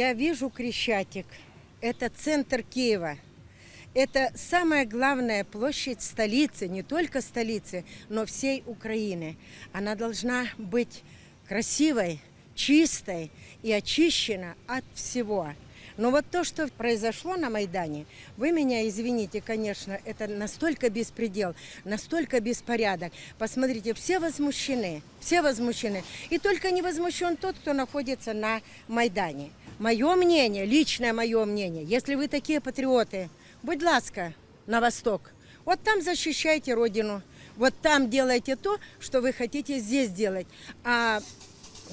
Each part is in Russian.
Я вижу Крещатик. Это центр Киева. Это самая главная площадь столицы, не только столицы, но всей Украины. Она должна быть красивой, чистой и очищена от всего. Но вот то, что произошло на Майдане, вы меня извините, конечно, это настолько беспредел, настолько беспорядок. Посмотрите, все возмущены, все возмущены. И только не возмущен тот, кто находится на Майдане. Мое мнение, личное мое мнение, если вы такие патриоты, будь ласка, на восток. Вот там защищайте родину, вот там делайте то, что вы хотите здесь делать. А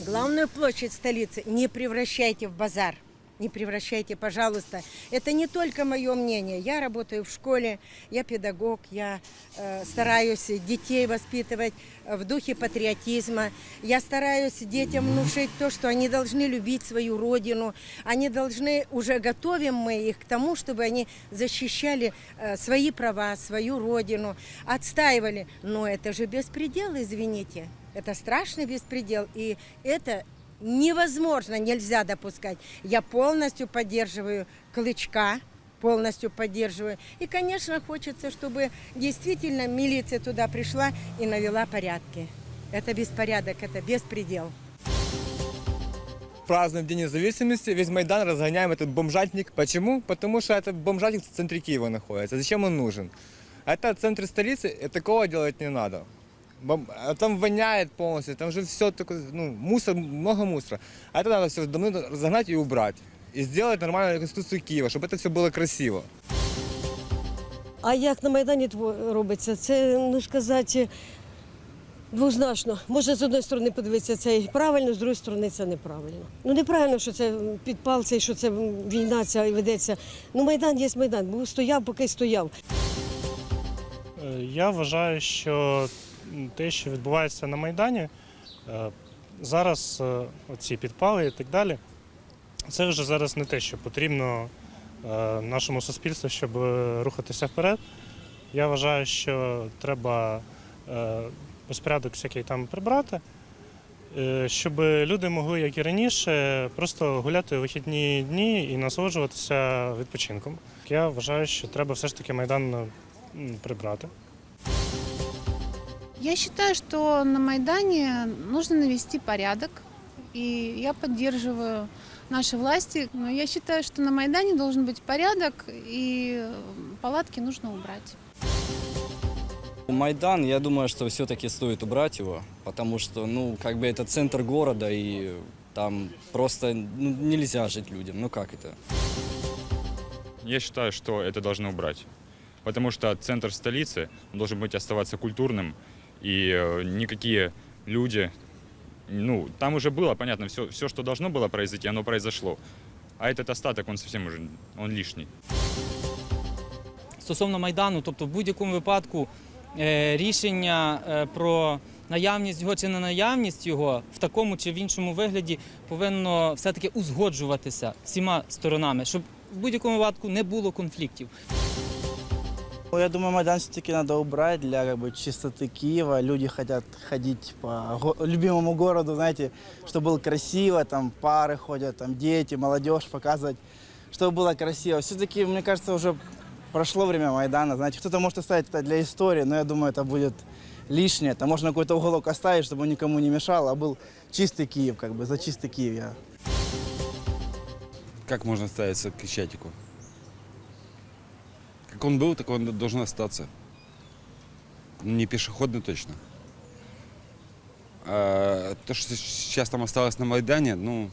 главную площадь столицы не превращайте в базар. Не превращайте, пожалуйста. Это не только мое мнение. Я работаю в школе, я педагог, я э, стараюсь детей воспитывать в духе патриотизма. Я стараюсь детям внушить то, что они должны любить свою родину. Они должны, уже готовим мы их к тому, чтобы они защищали э, свои права, свою родину, отстаивали. Но это же беспредел, извините. Это страшный беспредел. И это невозможно, нельзя допускать. Я полностью поддерживаю Клычка, полностью поддерживаю. И, конечно, хочется, чтобы действительно милиция туда пришла и навела порядки. Это беспорядок, это беспредел. празднуем День независимости, весь Майдан разгоняем этот бомжатник. Почему? Потому что этот бомжатник в центре Киева находится. Зачем он нужен? Это центр столицы, и такого делать не надо. Бом- а Там воняет полностью, там же все такое, ну, мусор, много мусора. А это надо все давно разогнать и убрать. И сделать нормальную конституцию Киева, чтобы это все было красиво. А як на Майдані тво- робиться? Це, ну сказати, двозначно. Може, з однієї сторони подивитися це і правильно, з іншої сторони це неправильно. Ну неправильно, що це підпал цей, що це війна ця ведеться. Ну Майдан є Майдан, був стояв, поки стояв. Е, Я вважаю, що те, що відбувається на Майдані, е, зараз е, оці підпали і так далі, це вже зараз не те, що потрібно е, нашому суспільству, щоб рухатися вперед. Я вважаю, що треба безпорядок всякий там прибрати, щоб люди могли, як і раніше, просто гуляти у вихідні дні і насолоджуватися відпочинком. Я вважаю, що треба все ж таки Майдан прибрати. Я считаю, что на Майдане нужно навести порядок, и я поддерживаю наши власти. Но я считаю, что на Майдане должен быть порядок, и палатки нужно убрать. Майдан, я думаю, что все-таки стоит убрать его, потому что, ну, как бы это центр города, и там просто ну, нельзя жить людям. Ну как это? Я считаю, что это должны убрать. Потому что центр столицы должен быть оставаться культурным, и э, никакие люди... Ну, там уже было, понятно, все, все, что должно было произойти, оно произошло. А этот остаток, он совсем уже, он лишний. стосовно майдану, тобто в будь-якому випадку е, рішення е, про наявність його чи не наявність його в такому чи в іншому вигляді повинно все-таки узгоджуватися всіма сторонами, щоб в будь-якому випадку не було конфліктів. Ну, Я думаю, Майдан все-таки надо убрать для как бы, чистоты Киева. Люди хотят ходить по го- любимому городу, знаете, чтобы было красиво, там пары ходят, там дети, молодежь показывать, чтобы было красиво. Все-таки, мне кажется, уже прошло время Майдана, знаете, кто-то может оставить это для истории, но я думаю, это будет лишнее. Это можно какой-то уголок оставить, чтобы никому не мешал, а был чистый Киев, как бы, за чистый Киев я Как можно ставиться к Крещатику? Как он был, так он должен остаться. Не пешеходный точно. А то, что сейчас там осталось на Майдане, ну,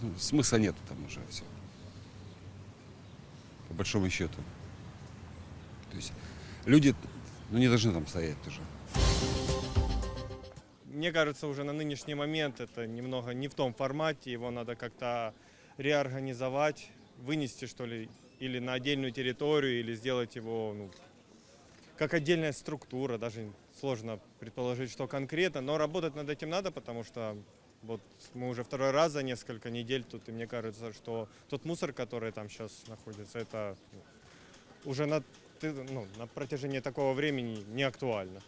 ну, смысла нету там уже все. По большому счету. То есть люди ну, не должны там стоять тоже. Мне кажется, уже на нынешний момент это немного не в том формате, его надо как-то реорганизовать, вынести, что ли, или на отдельную территорию, или сделать его ну, как отдельная структура, даже сложно предположить, что конкретно, но работать над этим надо, потому что вот мы уже второй раз за несколько недель тут, и мне кажется, что тот мусор, который там сейчас находится, это ну, уже на, ну, на протяжении такого времени не актуально.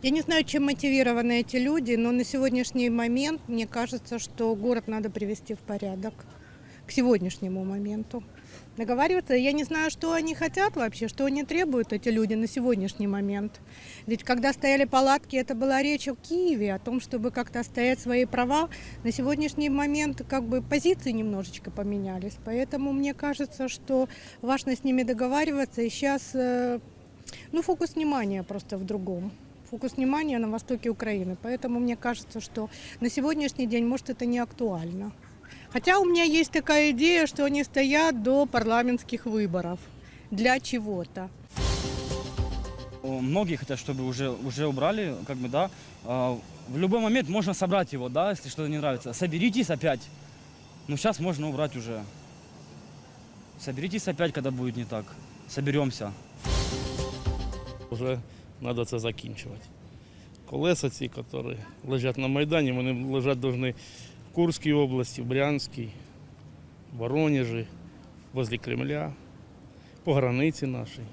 Я не знаю, чем мотивированы эти люди, но на сегодняшний момент мне кажется, что город надо привести в порядок. К сегодняшнему моменту. Договариваться, я не знаю, что они хотят вообще, что они требуют, эти люди, на сегодняшний момент. Ведь когда стояли палатки, это была речь о Киеве, о том, чтобы как-то отстоять свои права. На сегодняшний момент как бы позиции немножечко поменялись. Поэтому мне кажется, что важно с ними договариваться. И сейчас э, ну, фокус внимания просто в другом. Фокус внимания на востоке Украины. Поэтому мне кажется, что на сегодняшний день, может, это не актуально. Хотя у меня есть такая идея, что они стоят до парламентских выборов. Для чего-то. О, Многие хотят, чтобы уже, уже убрали, как бы, да. А, В любой момент можно собрать его, да, если что-то не нравится. Соберитесь опять. Ну, сейчас можно убрать уже. Соберитесь опять, когда будет не так. Соберемся. Вже треба це закінчувати. Колеса ці, які лежать на Майдані, вони лежать повинні В Курській області, в Брянській, в Воронежі, возле Кремля, по границі нашій.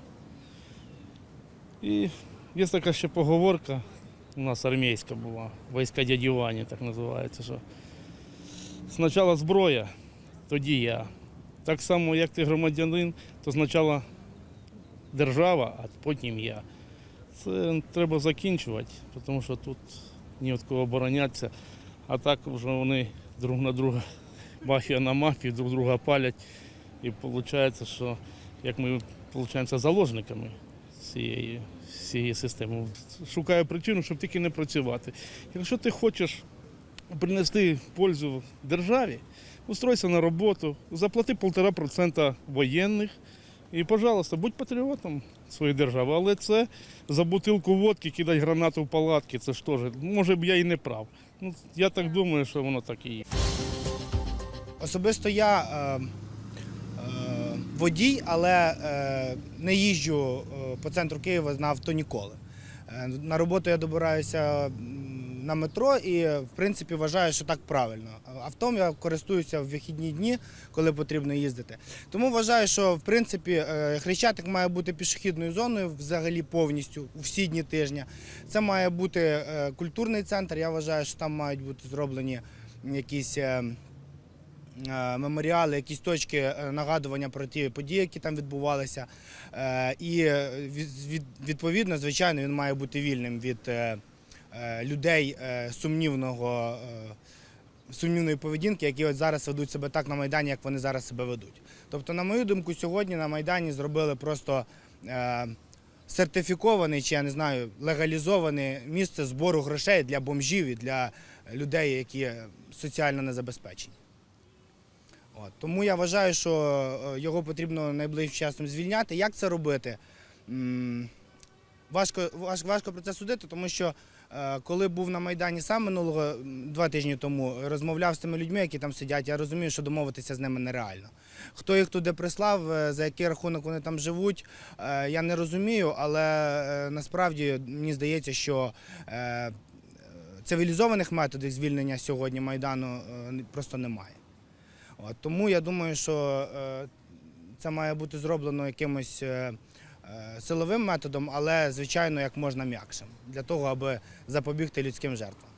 І є така ще поговорка, у нас армійська була, війська дяді Вані, так називається, що спочатку зброя, тоді я. Так само, як ти громадянин, то спочатку держава, а потім я. Це треба закінчувати, тому що тут ні від кого оборонятися. А так вже вони друг на друга, мафія на мафію, друг друга палять. І виходить, що як ми виходимо заложниками цієї, цієї системи. Шукаю причину, щоб тільки не працювати. Якщо ти хочеш принести пользу державі, устройся на роботу, заплати 1,5% воєнних. І, пожалуйста, будь патріотом своєї держави. Але це за бутилку водки кидати гранату в палатки, це ж теж, може б я і не прав. Ну, я так думаю, що воно так і є. Особисто я е, е, водій, але е, не їжджу е, по центру Києва на авто ніколи. Е, на роботу я добираюся на метро і, в принципі, вважаю, що так правильно. Автом я користуюся в вихідні дні, коли потрібно їздити. Тому вважаю, що в принципі е, Хрещатик має бути пішохідною зоною взагалі повністю у всі дні тижня. Це має бути е, культурний центр. Я вважаю, що там мають бути зроблені якісь. е, Меморіали, якісь точки нагадування про ті події, які там відбувалися. І від- від- відповідно, звичайно, він має бути вільним від людей е, сумнівного, е, сумнівної поведінки, які от зараз ведуть себе так на Майдані, як вони зараз себе ведуть. Тобто, на мою думку, сьогодні на Майдані зробили просто е, сертифіковане чи я не знаю, легалізоване місце збору грошей для бомжів і для людей, які соціально незабезпечені. От. Тому я вважаю, що е, його потрібно найближчим часом звільняти. Як це робити? Важко, важ- важко про це судити, тому що е, коли був на Майдані сам минулого два тижні тому, розмовляв з тими людьми, які там сидять, я розумію, що домовитися з ними нереально. Хто їх туди прислав, е, за який рахунок вони там живуть, е, я не розумію, але е, насправді мені здається, що е, цивілізованих методів звільнення сьогодні Майдану е, просто немає. От, тому я думаю, що е, це має бути зроблено якимось е, е, Е, силовим методом, але звичайно як можна м'якшим для того, аби запобігти людським жертвам.